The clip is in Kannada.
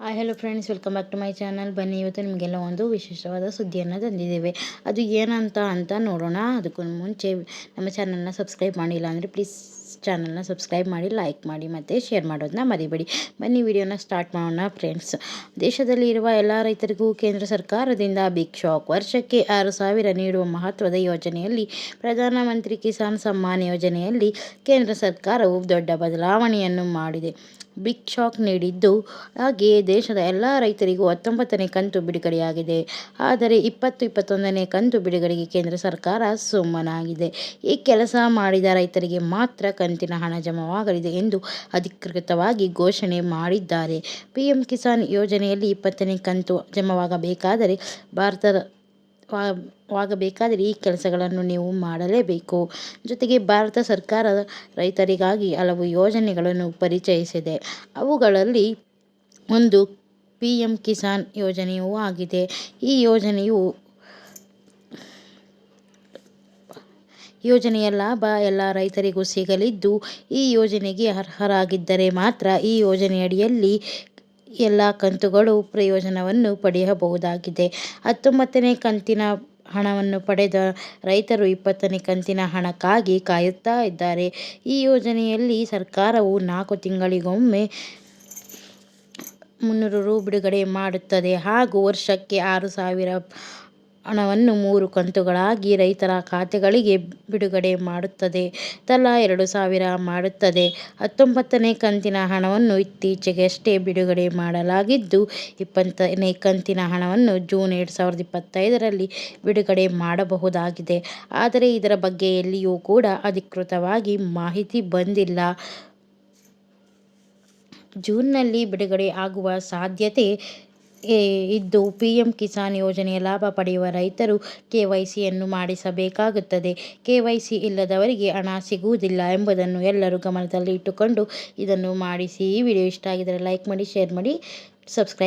Hi hello friends welcome back to my channel ಬನ್ನಿ, ಇವತ್ತು ನಿಮಗೆಲ್ಲ ಒಂದು ವಿಶೇಷವಾದ ಸುದ್ದಿಯನ್ನು ತಂದಿದ್ದೇವೆ. ಅದು ಏನಂತ ಅಂತ ನೋಡೋಣ. ಅದಕ್ಕೂ ಮುಂಚೆ ನಮ್ಮ ಚಾನಲ್ನ ಸಬ್ಸ್ಕ್ರೈಬ್ ಮಾಡಿಲ್ಲ ಅಂದರೆ ಪ್ಲೀಸ್ ಚಾನಲ್ನ ಸಬ್ಸ್ಕ್ರೈಬ್ ಮಾಡಿ ಲೈಕ್ ಮಾಡಿ ಮತ್ತು ಶೇರ್ ಮಾಡೋದನ್ನ ಮರಿಬೇಡಿ. ಬನ್ನಿ ವಿಡಿಯೋನ ಸ್ಟಾರ್ಟ್ ಮಾಡೋಣ ಫ್ರೆಂಡ್ಸ್ ದೇಶದಲ್ಲಿ ಇರುವ ಎಲ್ಲ ರೈತರಿಗೂ ಕೇಂದ್ರ ಸರ್ಕಾರದಿಂದ ಬಿಗ್ ಶಾಕ್ ವರ್ಷಕ್ಕೆ ಆರು ಸಾವಿರ ನೀಡುವ ಮಹತ್ವದ ಯೋಜನೆಯಲ್ಲಿ ಪ್ರಧಾನಮಂತ್ರಿ ಕಿಸಾನ್ ಸಮ್ಮಾನ್ ಯೋಜನೆಯಲ್ಲಿ ಕೇಂದ್ರ ಸರ್ಕಾರವು ದೊಡ್ಡ ಬದಲಾವಣೆಯನ್ನು ಮಾಡಿದೆ. ಬಿಗ್ ಶಾಕ್ ನೀಡಿದ್ದು. ಹಾಗೆಯೇ ದೇಶದ ಎಲ್ಲ ರೈತರಿಗೂ ಹತ್ತೊಂಬತ್ತನೇ ಕಂತು ಬಿಡುಗಡೆಯಾಗಿದೆ. ಆದರೆ ಇಪ್ಪತ್ತು ಇಪ್ಪತ್ತೊಂದನೇ ಕಂತು ಬಿಡುಗಡೆಗೆ ಕೇಂದ್ರ ಸರ್ಕಾರ ಸುಮ್ಮನಾಗಿದೆ. ಈ ಕೆಲಸ ಮಾಡಿದ ರೈತರಿಗೆ ಮಾತ್ರ ಕಂತಿನ ಹಣ ಜಮಾವಾಗಲಿದೆ ಎಂದು ಅಧಿಕೃತವಾಗಿ ಘೋಷಣೆ ಮಾಡಿದ್ದಾರೆ. ಪಿಎಂ ಕಿಸಾನ್ ಯೋಜನೆಯಲ್ಲಿ ಇಪ್ಪತ್ತನೇ ಕಂತು ಜಮಾವಾಗಬೇಕಾದರೆ ಭಾರತದ ವಾಗಬೇಕಾದರೆ ಈ ಕೆಲಸಗಳನ್ನು ನೀವು ಮಾಡಲೇಬೇಕು. ಜೊತೆಗೆ ಭಾರತ ಸರ್ಕಾರ ರೈತರಿಗಾಗಿ ಹಲವು ಯೋಜನೆಗಳನ್ನು ಪರಿಚಯಿಸಿದೆ. ಅವುಗಳಲ್ಲಿ ಒಂದು ಪಿ ಎಂ ಕಿಸಾನ್ ಯೋಜನೆಯೂ ಆಗಿದೆ. ಈ ಯೋಜನೆಯು ಯೋಜನೆಯ ಲಾಭ ಎಲ್ಲ ರೈತರಿಗೂ ಸಿಗಲಿದ್ದು, ಈ ಯೋಜನೆಗೆ ಅರ್ಹರಾಗಿದ್ದರೆ ಮಾತ್ರ ಈ ಯೋಜನೆಯಡಿಯಲ್ಲಿ ಎಲ್ಲ ಕಂತುಗಳು ಪ್ರಯೋಜನವನ್ನು ಪಡೆಯಬಹುದಾಗಿದೆ. ಹತ್ತೊಂಬತ್ತನೇ ಕಂತಿನ ಹಣವನ್ನು ಪಡೆದ ರೈತರು ಇಪ್ಪತ್ತನೇ ಕಂತಿನ ಹಣಕ್ಕಾಗಿ ಕಾಯುತ್ತಾ ಇದ್ದಾರೆ. ಈ ಯೋಜನೆಯಲ್ಲಿ ಸರ್ಕಾರವು ನಾಲ್ಕು ತಿಂಗಳಿಗೊಮ್ಮೆ ಮುನ್ನೂರು ರು ಬಿಡುಗಡೆ ಮಾಡುತ್ತದೆ ಹಾಗೂ ವರ್ಷಕ್ಕೆ ಆರು ಸಾವಿರ ಹಣವನ್ನು ಮೂರು ಕಂತುಗಳಾಗಿ ರೈತರ ಖಾತೆಗಳಿಗೆ ಬಿಡುಗಡೆ ಮಾಡುತ್ತದೆ. ತಲಾ ಎರಡು ಸಾವಿರ ಮಾಡುತ್ತದೆ. ಹತ್ತೊಂಬತ್ತನೇ ಕಂತಿನ ಹಣವನ್ನು ಇತ್ತೀಚೆಗಷ್ಟೇ ಬಿಡುಗಡೆ ಮಾಡಲಾಗಿದ್ದು, ಇಪ್ಪತ್ತನೇ ಕಂತಿನ ಹಣವನ್ನು ಜೂನ್ ಎರಡು ಸಾವಿರದ ಇಪ್ಪತ್ತೈದರಲ್ಲಿ ಬಿಡುಗಡೆ ಮಾಡಬಹುದಾಗಿದೆ. ಆದರೆ ಇದರ ಬಗ್ಗೆ ಎಲ್ಲಿಯೂ ಕೂಡ ಅಧಿಕೃತವಾಗಿ ಮಾಹಿತಿ ಬಂದಿಲ್ಲ. ಜೂನ್ನಲ್ಲಿ ಬಿಡುಗಡೆ ಆಗುವ ಸಾಧ್ಯತೆ ಇದ್ದು ಪಿಎಂ ಕಿಸಾನ್ ಯೋಜನೆಯ ಲಾಭ ಪಡೆಯುವ ರೈತರು ಕೆವೈಸಿಯನ್ನು ಮಾಡಿಸಬೇಕಾಗುತ್ತದೆ. ಕೆವೈಸಿ ಇಲ್ಲದವರಿಗೆ ಹಣ ಸಿಗುವುದಿಲ್ಲ ಎಂಬುದನ್ನು ಎಲ್ಲರೂ ಗಮನದಲ್ಲಿ ಇಟ್ಟುಕೊಂಡು ಇದನ್ನು ಮಾಡಿಸಿ. ಈ ವಿಡಿಯೋ ಇಷ್ಟ ಆಗಿದ್ದರೆ ಲೈಕ್ ಮಾಡಿ, ಶೇರ್ ಮಾಡಿ, ಸಬ್ಸ್ಕ್ರೈಬ್